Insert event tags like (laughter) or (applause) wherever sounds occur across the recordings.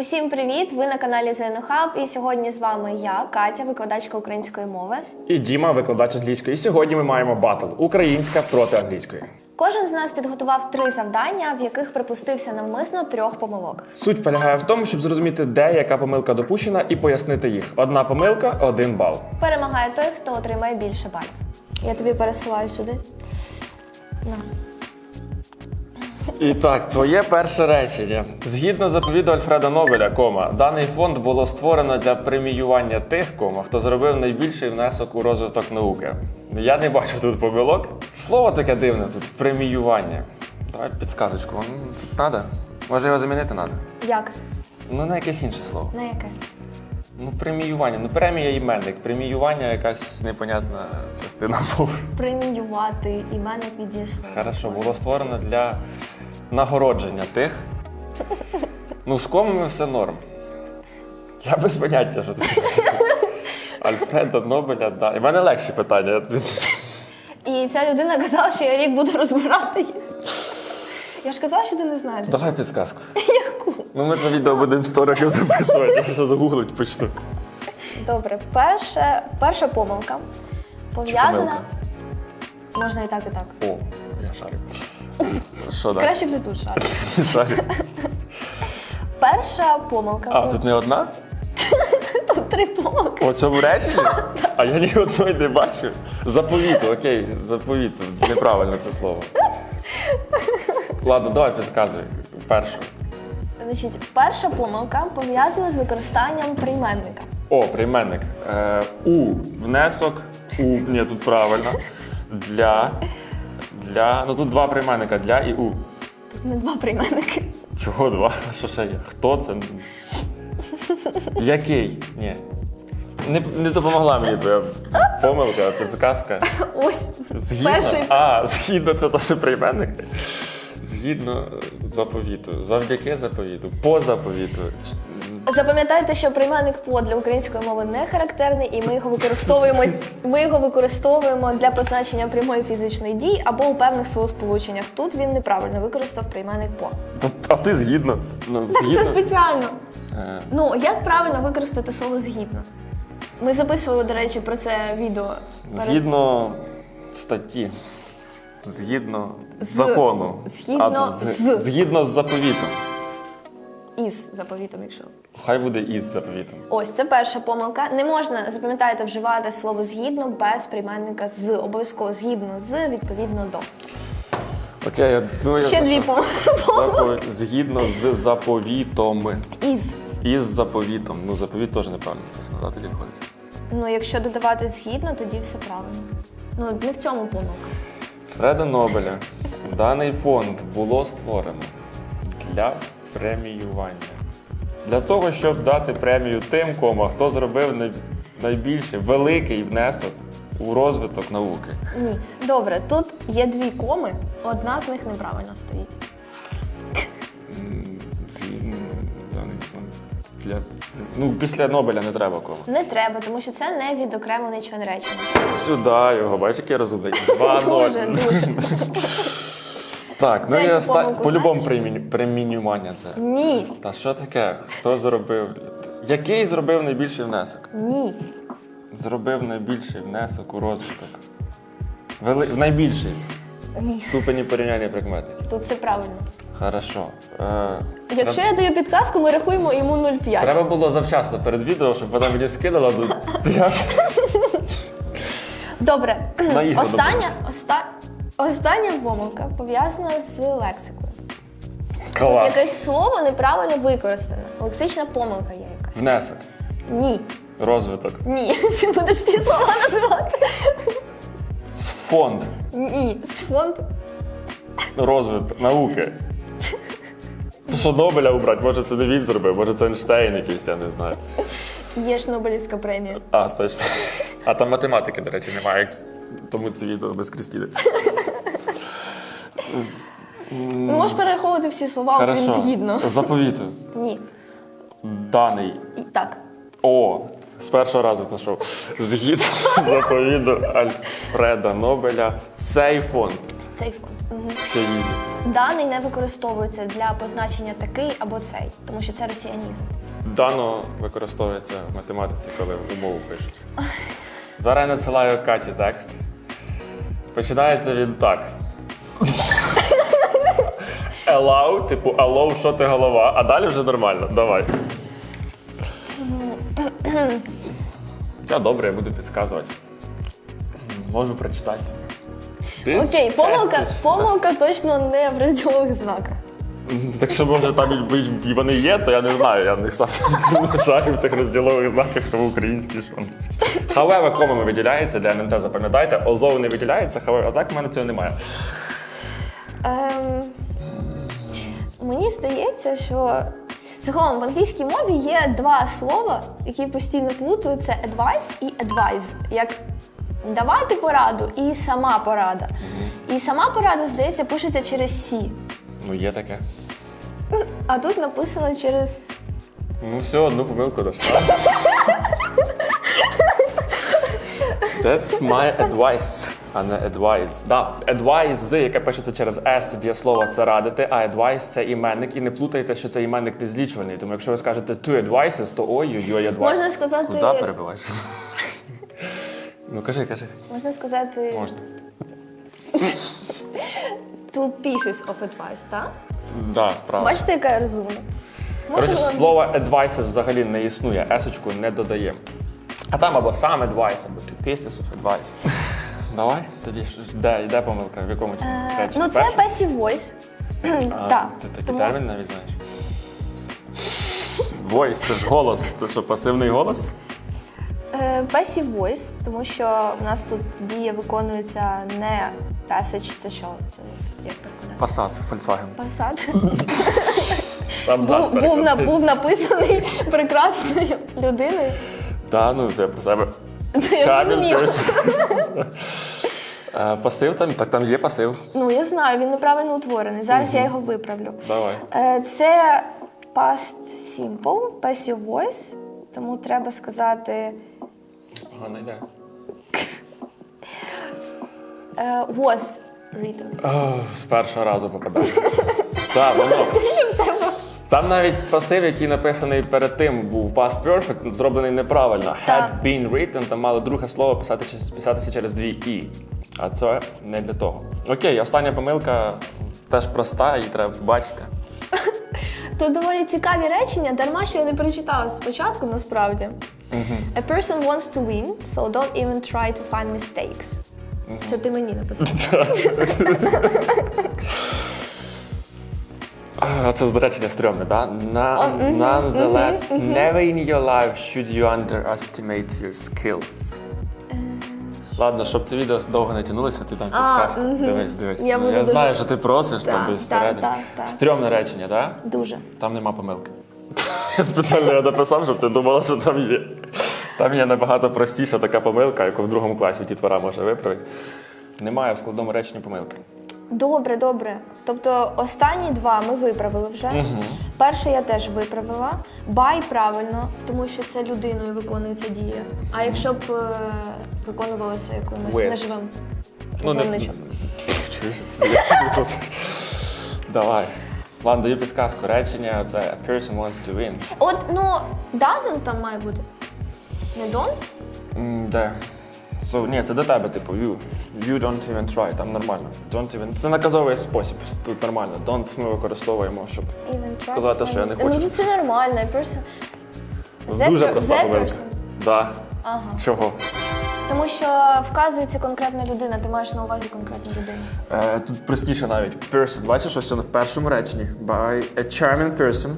Усім привіт! Ви на каналі Хаб, і сьогодні з вами я, Катя, викладачка української мови. І Діма, викладач англійської. І сьогодні ми маємо батл українська проти англійської. Кожен з нас підготував три завдання, в яких припустився навмисно трьох помилок. Суть полягає в тому, щоб зрозуміти, де яка помилка допущена, і пояснити їх. Одна помилка, один бал. Перемагає той, хто отримає більше балів. Я тобі пересилаю сюди. На. І так, твоє перше речення. Згідно заповіду Альфреда Нобеля, кома, даний фонд було створено для преміювання тих, кома, хто зробив найбільший внесок у розвиток науки. Я не бачу тут помилок. Слово таке дивне тут преміювання. Давай підсказочку. Треба? Може його замінити треба? Як? Ну, на якесь інше слово. На яке? Ну, преміювання. Ну, премія іменник. Преміювання якась непонятна частина мови. Преміювати іменник від дійсно. Хорошо, було створено для нагородження тих. Ну, з комами все норм. Я без поняття, що це. Альфреда Нобеля, да. І в мене легші питання. І ця людина казала, що я рік буду розбирати їх. Я ж казала, що ти не знаєш. Давай підсказку. Яку? Ну, ми це відео будемо 100 років записувати. Я зараз загуглить почну. Добре, перше, перша помилка пов'язана. помилка? Можна і так, і так. О, я шарю. Що далі? Краще б ти тут шарив. Шарю. (laughs) Перша помилка. А, тут не одна? (laughs) Тут три помилки. У цьому реченні? А я ні одної не бачив. Заповіту, окей, заповіту. Неправильно це слово. Ладно, давай підказуй першу. Значить, перша помилка пов'язана з використанням прийменника. О, прийменник. Е, у. Внесок. У. Ні, тут правильно. Для. Для. Ну тут два прийменника для і у. Тут не два прийменники. Чого два? Що ще є? Хто це? Який? Ні. Не, не допомогла мені твоя помилка, підсказка. Ось Згідно. перший. А, згідно це те, що прийменник. Згідно заповіту. Завдяки заповіту. По заповіту. Запам'ятайте, що прийменник по для української мови не характерний, і ми його використовуємо. Ми його використовуємо для позначення прямої фізичної дії або у певних словосполученнях. Тут він неправильно використав прийменник по. А ти згідно. Ну, Так, це спеціально. Е, Ну як правильно використати слово згідно? Ми записували, до речі, про це відео. перед- Згідно статті. Згідно З- закону. згідно А, з- з. згідно з заповітом. Із заповітом, якщо. Хай буде із заповітом. Ось це перша помилка. Не можна, запам'ятайте, вживати слово згідно без прийменника з. Обов'язково згідно з, відповідно до. Окей, я думаю, Ще дві помилки. Згідно з заповітом. Із. Із заповітом. Ну, заповіт теж неправильно написано, да, тоді виходить. Ну, якщо додавати згідно, тоді все правильно. Ну, не в цьому помилка. Фреда Нобеля. Даний фонд було створено для преміювання. Для того, щоб дати премію тим, кома, хто зробив най- найбільший великий внесок у розвиток науки. Ні. Добре, тут є дві коми, одна з них неправильно стоїть. Для... Ну, після Нобеля не треба кома. Не треба, тому що це не відокремлений член речення. Сюди його, бачиш, який розумний. 2-0. Дуже, дуже. (laughs) Так, ну і Третю оста... помилку по-любому знаєш? премінювання це. Ні. Та що таке? Хто зробив? Який зробив найбільший внесок? Ні. Зробив найбільший внесок у розвиток. Вели... Найбільший. В ступені порівняння прикметників. Тут все правильно. Хорошо. Е... Якщо я даю підказку, ми рахуємо йому 0,5. Треба було завчасно перед відео, щоб вона мені скидала. ну, Я... Добре, На ігри остання, оста... остання помилка пов'язана з лексикою. Клас. Якесь слово неправильно використане. Лексична помилка є яка. Внесок. Ні. Розвиток. Ні. (laughs) Ти будеш ці слова називати. Фонд. Ні. З фонд. Розвиток. Науки. Що Нобеля убрати? Може це не він зробив, може це Ейнштейн якийсь, я не знаю. Є ж Нобелівська премія. А, точно. А там математики, до речі, немає. Тому це відео без Крістіни. Ну, можеш перераховувати всі слова, окрім Хорошо. згідно. Заповіту. Ні. Даний. І так. О, з першого разу знайшов. Згідно (laughs) заповіду Альфреда Нобеля, цей фонд. Цей. Мгм. Ізі. Даний не використовується для позначення такий або цей, тому що це росіянізм. Дано використовується в математиці, коли умову пишуть. Зараз я надсилаю Каті текст. Починається він так. Allow, типу allow, що ти голова, а далі вже нормально. Давай. (clears throat) Я добре, я буду підказувати. Можу прочитати. Ти Окей, помилка, тестиш. помилка точно не в розділових знаках. Так що може там і- і вони є, то я не знаю. Я не сам не шарю в тих розділових знаках що в українській, що англійській. However, комами виділяється для МНТ, запам'ятайте. Although не виділяється, however, а так в мене цього немає. Ем, мені здається, що загалом в англійській мові є два слова, які постійно плутають: це advice і advise. Як давати пораду і сама порада. І сама порада, здається, пишеться через сі. Ну, є таке. А тут написано через. Ну все, одну помилку дошла. (laughs) That's my advice, а не advice. Да, advice, яке пишеться через S, це дієслово, це радити, а advice це іменник. І не плутайте, що це іменник не злічуваний. Тому якщо ви скажете two advices, то ой, ой, ой, advice. Можна сказати- Куди перебиваєш? ну кажи, кажи. Можна сказати Можна. two pieces of advice, так? Да, правда. Бачите, яка я розумна? Коротше, слово advices взагалі не існує, есочку не додаємо. А там або сам advice, або two pieces of advice. (laughs) Давай, тоді що ж, де, де помилка, в якому речі? Ну, це Перше? passive voice. А, Так. Ти такий Тому- термін навіть знаєш. (laughs) Voice, це ж голос. Це що, пасивний голос? Е, Passive voice, тому що в нас тут дія виконується не passage, це що? Це як перекладати? Passat, Volkswagen. Passat. (laughs) Там Був, був, на- був написаний прекрасною людиною. Так, ну це про себе. Charming зрозуміла. person. Е, Пасив там, так там є пасив. Ну, я знаю, він неправильно утворений. Зараз я його виправлю. Давай. Е, Це past simple, passive voice, тому треба сказати Погана ідея. е, was written. З першого разу попадає. Так, воно. Там навіть спасив, який написаний перед тим, був past perfect, зроблений неправильно. Had Так. been written, там мало друге слово писати, писатися через дві і. А це не для того. Окей, остання помилка теж проста, її треба бачити. Тут доволі цікаві речення, дарма що я не прочитала спочатку, насправді. A person wants to win, so don't even try to find mistakes. Це ти мені написав. (laughs) (laughs) А, Це речення стрьомне, так? Да? Nonetheless, never in your life should you underestimate your skills. Ладно, щоб це відео довго не тягнулося, ти там підсказку. Дивись, дивись. Я Ну, буду я дуже- знаю, що ти просиш, Так, там десь так, всередині. так, так. Стрьомне речення, так? Дуже. Там нема помилки. (laughs) Я спеціально його написав, щоб ти думала, що там є. Там є набагато простіша така помилка, яку в другому класі дітвора може виправити. Немає в складному реченні помилки. Добре, добре. Тобто останні два ми виправили вже. Перше я теж виправила. Бай правильно, тому що це людиною виконується дія. А якщо б е, виконувалося якимось With. неживим Ну, не... Чуєш. (laughs) Давай. Ладно, даю підсказку. Речення це a person wants to win. От, ну, doesn't там має бути. Не don't? М, Де? So, ні, це до тебе, типу, you. You don't even try, там нормально. Don't even. Це наказовий спосіб, тут нормально. Don't ми використовуємо, щоб Even try Сказати, що я не хочу, Ну, щоб це нормально. A person... Дуже проста the помилка. Да. Ага. Чого? Тому що вказується конкретна людина, ти маєш на увазі конкретну людину. Е, тут простіше навіть. Person. Бачиш, ось воно в першому реченні. By a charming person.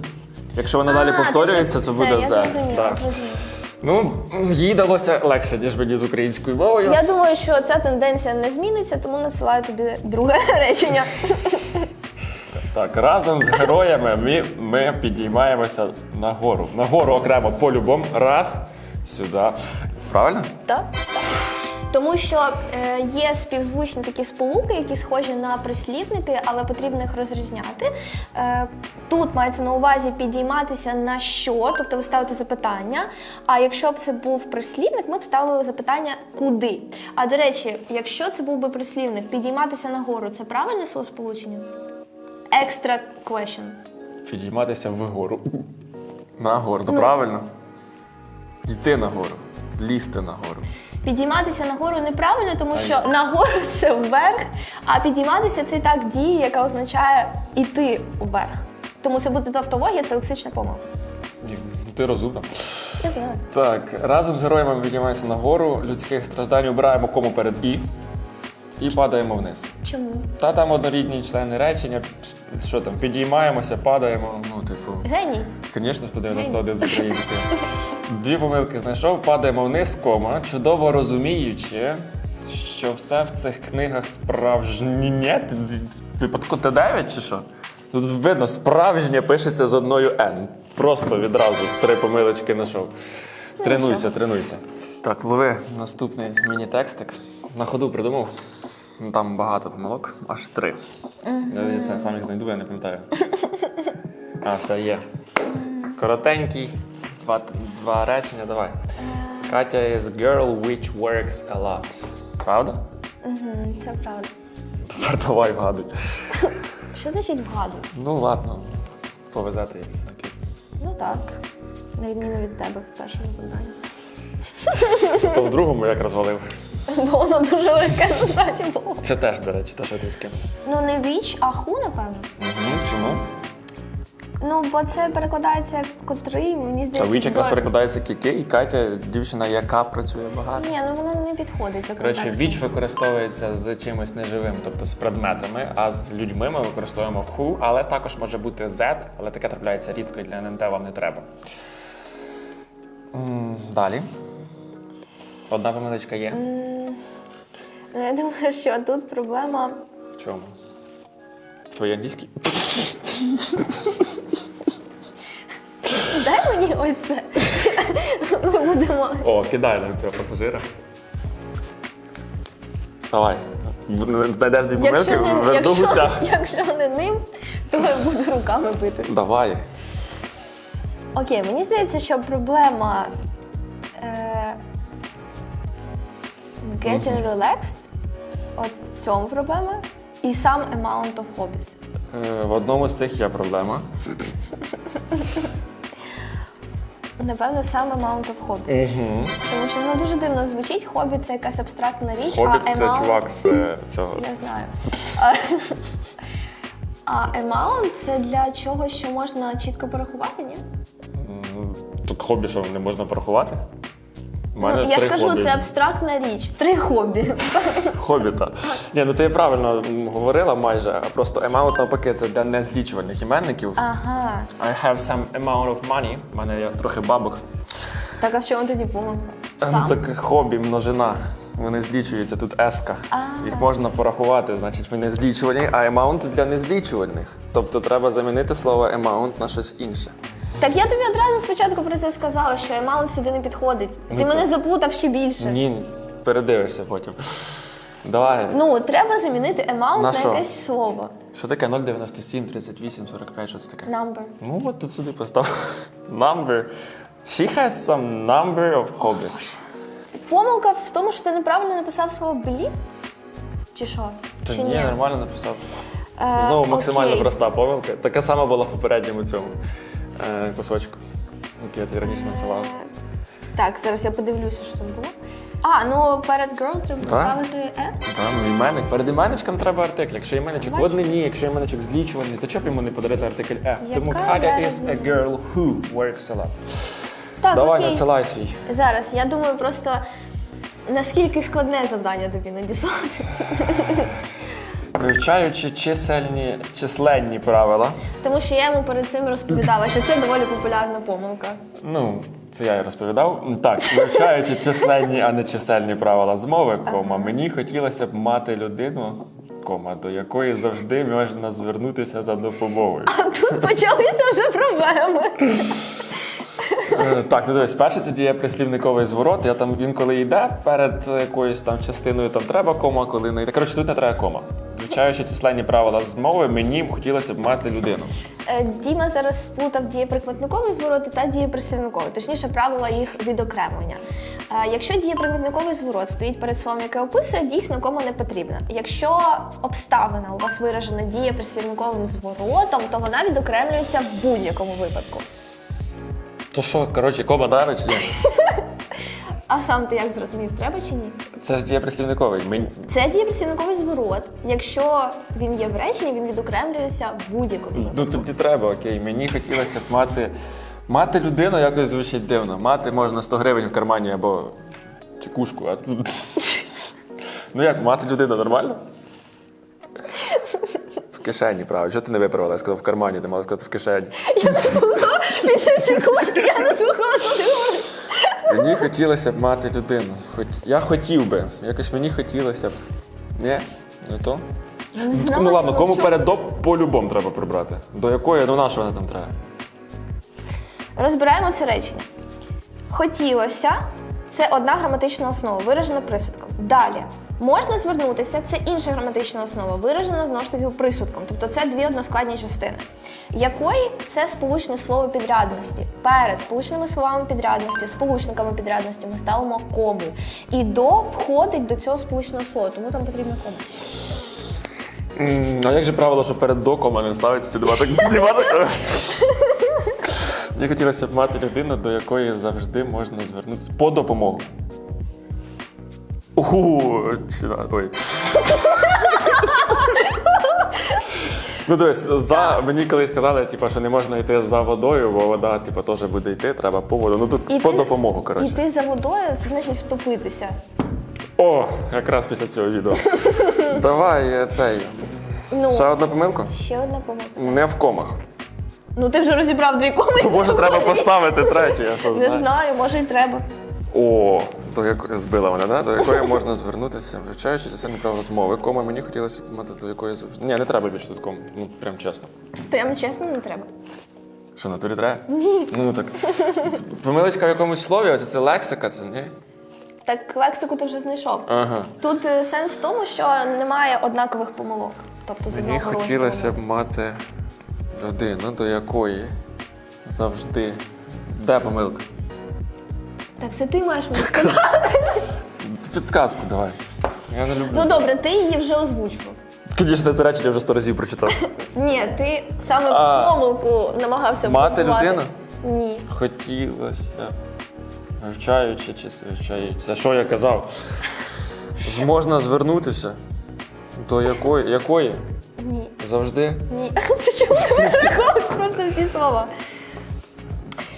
Якщо воно далі А, повторюється, це буде все, за. Я зрозуміла, Да. зрозуміла. Ну, їй далося легше, ніж мені з українською мовою. Я думаю, що ця тенденція не зміниться, тому насилаю тобі друге (laughs) речення. Так, разом з героями ми, ми підіймаємося нагору. Нагору окремо по-любому. Раз, сюди. Правильно? Так? Тому що е, є співзвучні такі сполуки, які схожі на прислівники, але потрібно їх розрізняти. Е, тут мається на увазі підійматися на що, тобто ви ставите запитання. А якщо б це був прислівник, ми б ставили запитання куди. А до речі, якщо це був би прислівник, підійматися нагору, це правильне словосполучення? Extra question. Підійматися вгору. Нагору, то правильно? Йти нагору, лізти нагору. Підійматися нагору неправильно, тому що нагору це вверх, а підійматися це і так дія, яка означає іти вверх. Тому це буде тавтологія, це лексична помилка. Ні, Ти розумна. Я знаю. Так, разом з героями ми піднімаємося нагору, людських страждань обираємо кому перед і і падаємо вниз. Чому? Та там однорідні члени речення. Що там, підіймаємося, падаємо. Ну, типу, Геній. Звісно, 191 з української. Дві помилки знайшов, падаємо вниз, кома, чудово розуміючи, що все в цих книгах справжнє. Випадку Т9 чи що? Тут видно, справжнє пишеться з одною Н. Просто відразу три помилочки знайшов. Тренуйся, тренуйся. Так, лови наступний міні-текстик. На ходу придумав. Ну, Там багато помилок, аж три. Я сам їх знайду, я не пам'ятаю. (laughs) А, все є. Коротенький, два, два речення, давай. Катя is a girl which works a lot. Правда? Угу, це правда. Тепер давай вгадуй. Що значить вгадую? Ну ладно, повезати їм. Окей. Ну так. На відміну від тебе в першому завданні. То в другому як розвалив. Бо воно дуже легке насправді було. Це теж, до речі, те, що ти скинув. Ну не віч, а ху, напевно. Угу. Чому? Ну, бо це перекладається як котрий, мені А здається. віч якраз до- перекладається кіки, і Катя дівчина, яка працює багато. Ні, ну воно не підходить за Коротше, контекстом. віч використовується з чимось неживим, тобто з предметами, а з людьми ми використовуємо who, але також може бути that, але таке трапляється рідко і для НМТ вам не треба. М, Далі. Одна помилочка є. Ну, я думаю, що тут проблема. В чому? Твій англійський? (laughs) Дай ось це. Ми будемо. О, кидай на цього пасажира. Давай. Знайдеш дві помилки, гуся. якщо не ним, то я буду руками бити. Давай. Окей, мені здається, що проблема е, getting relaxed, от в цьому проблема, і сам amount of hobbies. Е, В одному з цих є проблема. Напевно, сам Mount of hobbies. Угу. Тому що воно дуже дивно звучить. Хобі це якась абстрактна річ, Хобіт а це amount... чувак з цього. Я знаю. А, а amount це для чогось, що можна чітко порахувати, ні? Ну, Тут хобі, що не можна порахувати? Мене Ну, я ж кажу, хобі. це абстрактна річ. Три хобі. (laughs) Хобіта. Ні, ну ти правильно говорила майже, просто amount навпаки це для незлічуваних іменників. Ага. I have some amount of money. У мене є трохи бабок. Так, а в чому тоді помилка? А, Ну, так хобі, множина. Вони злічуються, тут еска. Їх можна порахувати, значить вони злічувані, а amount для незлічуваних. Тобто треба замінити слово amount на щось інше. Так я тобі одразу спочатку про це сказала, що amount сюди не підходить. Ти Ну, мене заплутав ще більше. Ні, передивишся потім. Давай. Ну, треба замінити amount На на, що? якесь слово. Що таке 0,97, 38, 45, що це таке? Number. Ну, от тут собі постав. Number. She has some number of hobbies. Помилка в тому, що ти неправильно написав слово believe? Чи що? Та Чи ні, нормально написав. Е, Знову максимально окей. проста помилка. Така сама була в попередньому цьому е, кусочку, який я тобі раніше надсилав. Так, зараз я подивлюся, що там було. А, ну перед girl треба поставити е. Там іменник. Перед іменничком треба артикль. Якщо іменничок Бачите? однині, якщо іменничок злічуваний, то чого б йому не подарити артикль Е? Тому Яка Катя я is a girl who works a lot. Так, Давай окей. надсилай свій. Зараз я думаю, просто наскільки складне завдання тобі надіслати. Вивчаючи чисельні, численні правила. Тому що я йому перед цим розповідала, що це доволі популярна помилка. Ну, це я і розповідав. Так, вивчаючи численні, а не чисельні правила з мови, кома, мені хотілося б мати людину, кома, до якої завжди можна звернутися за допомогою. А тут почалися вже проблеми. Е, Так, ну дивись, перше це дієприслівниковий зворот. Я там він коли йде перед якоюсь там частиною, там треба кома, коли не йде. Коротше, тут не треба кома. Вивчаючи численні правила з мови, мені б хотілося б мати людину. Е, Діма зараз сплутав дієприкметниковий зворот та дієприслівниковий, точніше, правила їх відокремлення. Е, Якщо дієприкметниковий зворот стоїть перед словом, яке описує, дійсно кома не потрібна. Якщо обставина у вас виражена дієприслівниковим зворотом, то вона відокремлюється в будь-якому випадку. То що, коротше, кома ні? (laughs) А сам ти як зрозумів, треба чи ні? Це ж дієприслівниковий. Мені... Це дієприслівниковий зворот. Якщо він є в реченні, він відокремлюється в будь-якому. Ну тоді треба, окей. Мені хотілося б мати. Мати людину якось звучить дивно. Мати можна 100 гривень в кармані або чекушку, а тут. Ну як, мати людину нормально? В кишені, правда. Чого ти не виправила? Я сказав в кармані, ти мала сказати в кишені. Після чекушки я не слухала, що ти говориш. Мені хотілося б мати людину. Хоч я хотів би. Якось мені хотілося б. Ні, не то. Я не знаю, ну ладно, кому що- передоп по-любому треба прибрати. До якої, ну на що вона там треба? Розбираємо це речення. Хотілося це одна граматична основа, виражена присудком. Далі можна звернутися, це інша граматична основа, виражена знову ж таки присудком. Тобто це дві односкладні частини. Якої це сполучне слово підрядності. Перед сполучними словами підрядності, сполучниками підрядності ми ставимо кому. І до входить до цього сполучного слова, тому там потрібна кома. М, А як же правило, що перед доком а не ставиться чи нема так? (laughs) (laughs) Мені хотілося б мати людину, до якої завжди можна звернутися по допомогу. Уху, чи на- ой. Ну, дивись, за мені колись сказали, типу, що не можна йти за водою, бо вода типу, теж буде йти, треба по воду. Ну тут по допомогу, коротше. Іти за водою, це значить втопитися. О, якраз після цього відео. (laughs) Давай е, цей. Ну, Ще одну помилку? ще одна помилка. Не в комах. Ну ти вже розібрав дві коми. То може треба поставити третю, я що Не знаю. знаю, може й треба. О, до якої збила мене, да? до якої можна звернутися, вивчаючи чисельні правила розмови. Кома мені хотілося б мати до якої завжди. Ні, не треба більше тут ком. Ну, прям чесно. Прямо чесно, не треба. Що, на турі треба? Ні. Ну так. Помилочка в якомусь слові, оце це лексика, це ні. Так лексику ти вже знайшов. Ага. Тут е, сенс в тому, що немає однакових помилок. Тобто з Мені одного хотілося б мати людину, до якої завжди. Де помилка? Так це ти маєш мені сказати. Підсказку давай. Я не люблю. Ну добре, ти її вже озвучував. Звісно, це речення вже сто разів прочитав. (laughs) Ні, ти саме А. помилку намагався Мати поховати. людину? Ні. Хотілося, вивчаючи чи вивчаючи. Що я казав? Зможна звернутися до якої? якої? Завжди Ні. (laughs) Ти чому не переходиш просто всі слова?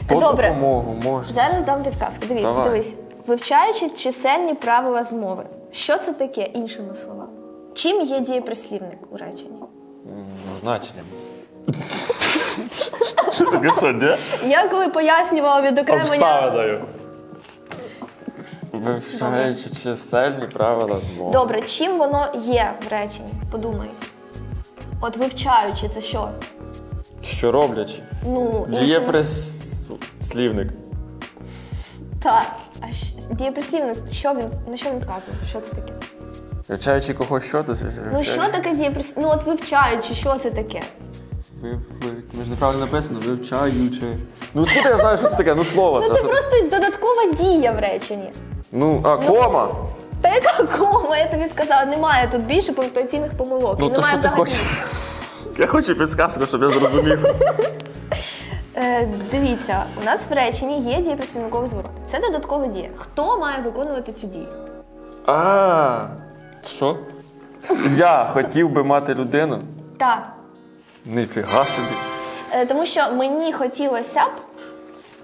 по Добре. допомогу можна. Зараз дам підказку. Дивись, Давай. дивись. Вивчаючи чисельні правила змови. Що це таке, іншими словами? Чим є дієприслівник у реченні? М, Значенням. (laughs) Так і що, ні? Я коли пояснювала відокремлення. Обставиною. Вивчаючи чисельні правила змови. Добре, чим воно є в реченні? Подумай. От вивчаючи, це що? Що роблячи? Ну, Діє іншими прислівник. Так. А щ- дієприслівник, що він на що він вказує? Що це таке? Вивчаючи когось що, то це Ну що таке дієприслівник? Ну от вивчаючи, що це таке? Ви, ви, ми ж неправильно написано, вивчаючи. Ну откуда я знаю, що це таке? Ну слово Ну це. це просто додаткова дія в реченні. Ну, а кома? Та яка кома? Я тобі сказала, немає тут більше пунктуаційних помилок. Ну то немає що ти взагалі. хочеш? (laughs) Я хочу підсказку, щоб я зрозумів. (laughs) Е, дивіться, у нас в реченні є дія дієприслівниковий зворот. Це додаткова дія. Хто має виконувати цю дію? А, що? Я хотів би мати людину. Так. Ніфіга собі. Е, Тому що мені хотілося б,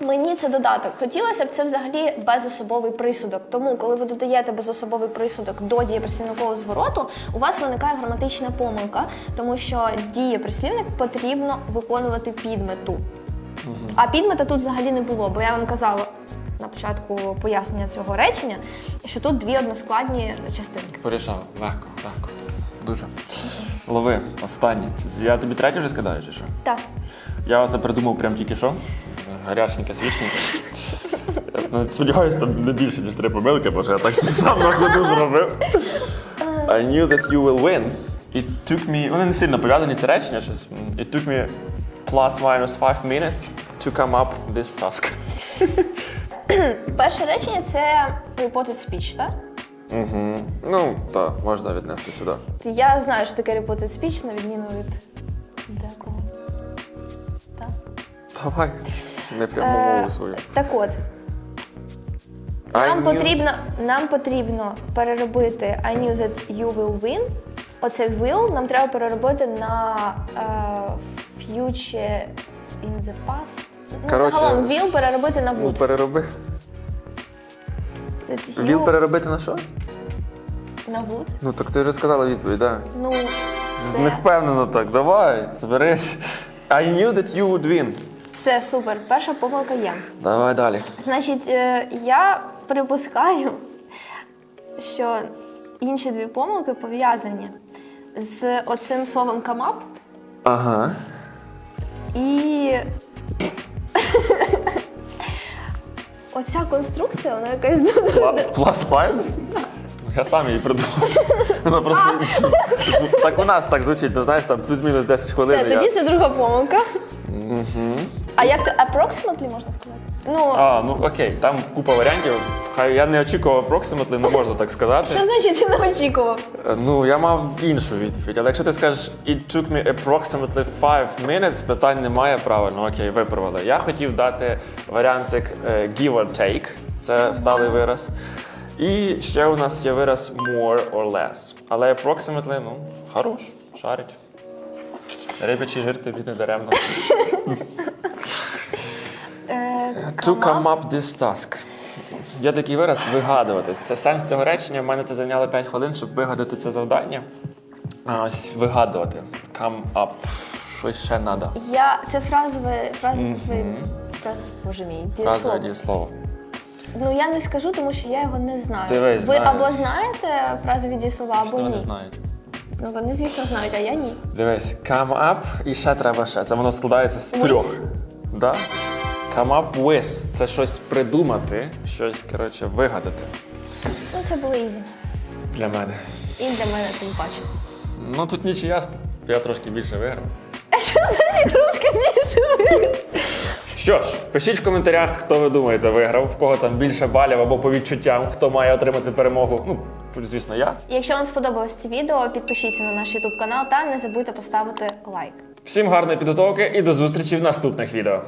мені це додаток. Хотілося б це взагалі безособовий присудок. Тому, коли ви додаєте безособовий присудок до дієприслівникового звороту, у вас виникає граматична помилка, тому що дієприслівник потрібно виконувати підмету. А підмета тут взагалі не було, бо я вам казала на початку пояснення цього речення, що тут дві односкладні частинки. Порішав. Легко, легко. Дуже. Лови, останнє. Я тобі третє вже скидаю, чи що? Так. Я це придумав прямо тільки що. Гаряченьке, свіченьке. Я сподіваюся, там не більше, ніж три помилки, бо я так сам на ходу зробив. I knew that you will win. It took me. Вони не сильно пов'язані ці речення. Щось. It took me plus minus five minutes to come up this task. Перше речення це reported speech, так? Угу. Ну, так, можна віднести сюди. Я знаю, що таке reported speech, на відміну від декого. Так? Давай. Не прямо Е, мову свою. Так от, нам потрібно, нам потрібно переробити I knew that you will win. Оце will нам треба переробити на е, future in the past. Ну, Коротше, загалом will переробити на Ну, would. перероби. That you- Віл переробити на що? на would. Ну так ти вже сказала відповідь, так. Ну, Да. все. Не впевнено так. Давай, зберись. I knew that you would win. Все, супер. Перша помилка є. Давай далі. Значить, е, я припускаю, що інші дві помилки пов'язані з оцим словом камап Ага. і. (laughs) Оця конструкція, вона якась дуже. Five? Я сам її придумав. Вона просто так у нас так звучить, ну знаєш, там плюс-мінус 10 хвилин. Все, я- тоді це друга помилка. А як то approximately можна сказати? Ну, А, ну окей, там купа варіантів. Хай я не очікував approximately, не можна так сказати. що значить ти не очікував? Е, Ну, я мав іншу відповідь. Але якщо ти скажеш it took me approximately 5 minutes, питань немає правильно, окей, виправили. Я хотів дати варіантик е, give or take, це сталий вираз. І ще у нас є вираз more or less. Але approximately, ну, хорош, шарить. Рибячий жир тобі не даремно. (laughs) To come up this task. Є такий вираз вигадуватись. Це сенс цього речення. В мене це зайняло 5 хвилин, щоб вигадати це завдання. А ось вигадувати. Come up. Щось ще треба. Я це фразове фразове фраз, боже мій, Фразове дієслово. дієслово. Ну я не скажу, тому що я його не знаю. Дивись, Ви знаєш. або знаєте фразові дієслова, або Що ні. вони знають? Ну вони, звісно, знають, а я ні. Дивись, come up і ще треба ще. Це воно складається з трьох. Да? Come up with. Це щось придумати, щось, коротше, вигадати. Ну це було ізі. Для мене. І для мене тим паче. Ну тут нічия, я трошки більше виграв. А що за трошки більше? Що ж, пишіть в коментарях, хто ви думаєте виграв, в кого там більше балів або по відчуттям, хто має отримати перемогу. Ну, звісно, я. Якщо вам сподобалось це відео, підпишіться на наш YouTube канал та не забудьте поставити лайк. Всім гарної підготовки і до зустрічі в наступних відео.